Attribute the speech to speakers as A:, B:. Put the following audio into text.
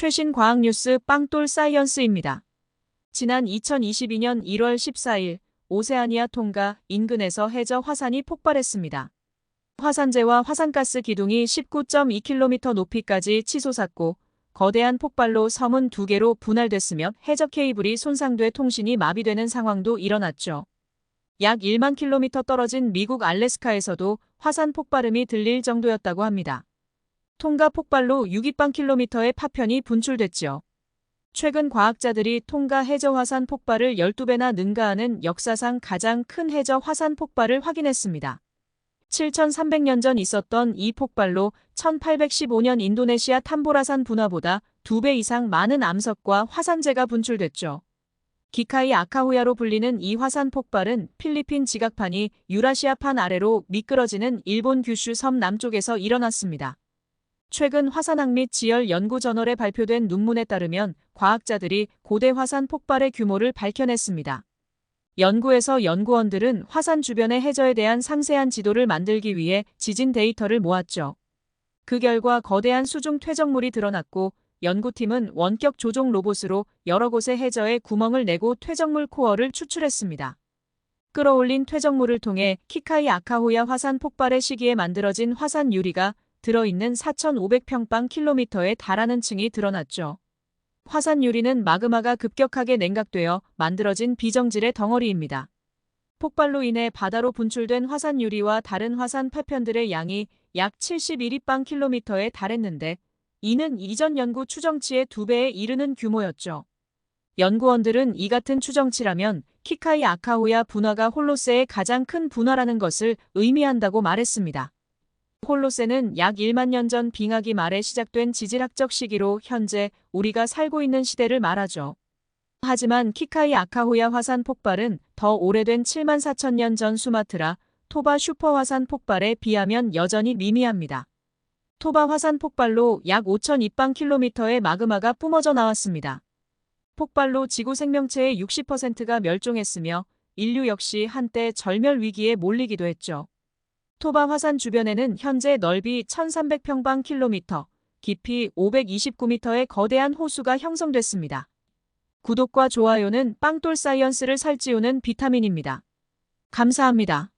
A: 최신 과학 뉴스 빵돌 사이언스입니다. 지난 2022년 1월 14일 오세아니아 통가 인근에서 해저 화산이 폭발했습니다. 화산재와 화산가스 기둥이 19.2km 높이까지 치솟았고 거대한 폭발로 섬은 두 개로 분할됐으며 해저 케이블이 손상돼 통신이 마비되는 상황도 일어났죠. 약 1만 킬로미터 떨어진 미국 알래스카에서도 화산 폭발음이 들릴 정도였다고 합니다. 통가 폭발로 6입방 킬로미터의 파편이 분출됐죠. 최근 과학자들이 통가 해저 화산 폭발을 12배나 능가하는 역사상 가장 큰 해저 화산 폭발을 확인했습니다. 7,300년 전 있었던 이 폭발로 1815년 인도네시아 탐보라산 분화보다 2배 이상 많은 암석과 화산재가 분출됐죠. 기카이 아카후야로 불리는 이 화산 폭발은 필리핀 지각판이 유라시아판 아래로 미끄러지는 일본 규슈 섬 남쪽에서 일어났습니다. 최근 화산학 및 지열 연구 저널에 발표된 논문에 따르면 과학자들이 고대 화산 폭발의 규모를 밝혀냈습니다. 연구에서 연구원들은 화산 주변의 해저에 대한 상세한 지도를 만들기 위해 지진 데이터를 모았죠. 그 결과 거대한 수중 퇴적물이 드러났고 연구팀은 원격 조종 로봇으로 여러 곳의 해저에 구멍을 내고 퇴적물 코어를 추출했습니다. 끌어올린 퇴적물을 통해 키카이 아카호야 화산 폭발의 시기에 만들어진 화산 유리가 들어있는 4,500평방킬로미터에 달하는 층이 드러났죠. 화산 유리는 마그마가 급격하게 냉각되어 만들어진 비정질의 덩어리입니다. 폭발로 인해 바다로 분출된 화산 유리와 다른 화산 파편들의 양이 약 71입방킬로미터에 달했는데 이는 이전 연구 추정치의 두 배에 이르는 규모였죠. 연구원들은 이 같은 추정치라면 키카이 아카호야 분화가 홀로세의 가장 큰 분화라는 것을 의미한다고 말했습니다. 홀로세는 약 1만 년 전 빙하기 말에 시작된 지질학적 시기로 현재 우리가 살고 있는 시대를 말하죠. 하지만 키카이 아카호야 화산 폭발은 더 오래된 7만 4천 년 전 수마트라 토바 슈퍼 화산 폭발에 비하면 여전히 미미합니다. 토바 화산 폭발로 약 5천 입방 킬로미터의 마그마가 뿜어져 나왔습니다. 폭발로 지구 생명체의 60%가 멸종했으며 인류 역시 한때 절멸 위기에 몰리기도 했죠. 토바 화산 주변에는 현재 넓이 1300평방킬로미터, 깊이 529m의 거대한 호수가 형성됐습니다. 구독과 좋아요는 빵돌 사이언스를 살찌우는 비타민입니다. 감사합니다.